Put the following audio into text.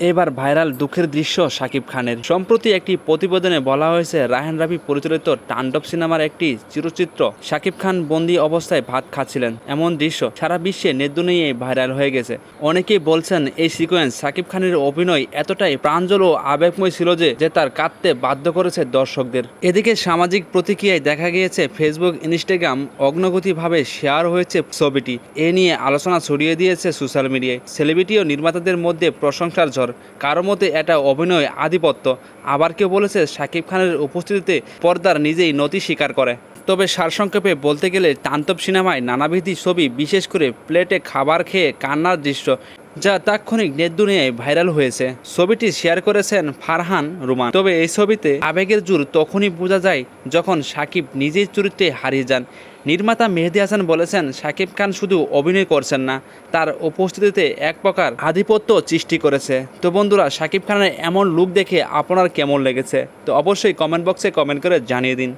এবার ভাইরাল দুঃখের দৃশ্য শাকিব খানের। সম্প্রতি একটি প্রতিবেদনে বলা হয়েছে, রায়হান রাফি পরিচালিত তাণ্ডব সিনেমার একটি চিরচিত্র। শাকিব খান বন্দি অবস্থায় ভাত খাচ্ছিলেন। এমন দৃশ্য সারা বিশ্বে নেদ্য নিয়ে ভাইরাল হয়ে গেছে। অনেকেই বলছেন, এই সিকোয়েন্স শাকিব খানের অভিনয় এতটাই প্রাঞ্জল ও আবেগময় ছিল যে যে তার কাঁদতে বাধ্য করেছে দর্শকদের। এদিকে সামাজিক প্রতিক্রিয়ায় দেখা গিয়েছে, ফেসবুক, ইনস্টাগ্রাম অগ্নগতিভাবে শেয়ার হয়েছে ছবিটি। এ নিয়ে আলোচনা ছড়িয়ে দিয়েছে সোশ্যাল মিডিয়ায়। সেলিব্রিটি ও নির্মাতাদের মধ্যে প্রশংসার কারও মতে এটা অভিনয় আধিপত্য। আবার কেউ বলেছে শাকিব খানের উপস্থিতিতে পর্দার নিজেই নতি স্বীকার করে। তবে সারসংক্ষেপে বলতে গেলে তান্তব সিনেমায় নানাবিধি ছবি, বিশেষ করে প্লেটে খাবার খেয়ে কান্নার দৃশ্য, যা তাৎক্ষণিক নেট দুনিয়ায় ভাইরাল হয়েছে। ছবিটি শেয়ার করেছেন ফারহান রুমান। তবে এই ছবিতে আবেগের জোর তখনই বোঝা যায় যখন সাকিব নিজের চরিত্রে হারিয়ে যান। নির্মাতা মেহেদি হাসান বলেছেন সাকিব খান শুধু অভিনয় করছেন না, তার উপস্থিতিতে এক প্রকার আধিপত্য সৃষ্টি করেছে। তো বন্ধুরা সাকিব খানের এমন লুক দেখে আপনার কেমন লেগেছে? তো অবশ্যই কমেন্ট বক্সে কমেন্ট করে জানিয়ে দিন।